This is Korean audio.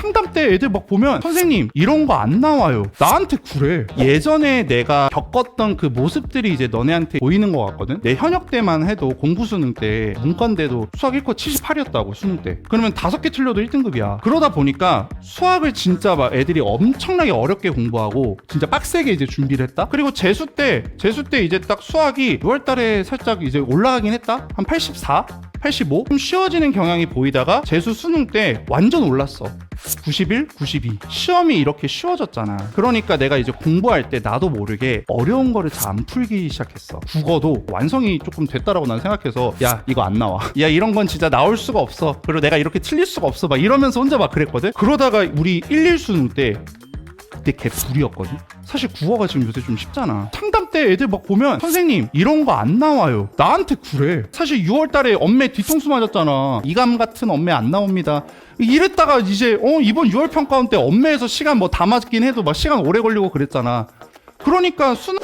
상담 때 애들 막 보면 선생님 이런 거 안 나와요. 나한테 그래. 예전에 내가 겪었던 그 모습들이 이제 너네한테 보이는 것 같거든. 내 현역 때만 해도 공부 수능 때 문과인데도 수학 1코 78이었다고 수능 때. 그러면 다섯 개 틀려도 1등급이야. 그러다 보니까 수학을 진짜 막 애들이 엄청나게 어렵게 공부하고 진짜 빡세게 이제 준비를 했다. 그리고 재수 때 재수 때 이제 딱 수학이 6월 달에 살짝 이제 올라가긴 했다. 한 84. 85? 좀 쉬워지는 경향이 보이다가 재수 수능 때 완전 올랐어. 91, 92. 시험이 이렇게 쉬워졌잖아. 그러니까 내가 이제 공부할 때 나도 모르게 어려운 거를 잘 안 풀기 시작했어. 국어도 완성이 조금 됐다라고 난 생각해서 야 이거 안 나와. 야 이런 건 진짜 나올 수가 없어. 그리고 내가 이렇게 틀릴 수가 없어. 막 이러면서 혼자 막 그랬거든. 그러다가 우리 11 수능 때 그때 개 불이었거든. 사실 국어가 지금 요새 좀 쉽잖아. 상담 때 애들 막 보면 선생님 이런 거 안 나와요. 나한테 그래. 사실 6월 달에 엄매 뒤통수 맞았잖아. 이감 같은 엄매 안 나옵니다. 이랬다가 이제 어 이번 6월 평가원 때 엄매에서 시간 뭐 다 맞긴 해도 막 시간 오래 걸리고 그랬잖아. 그러니까 수능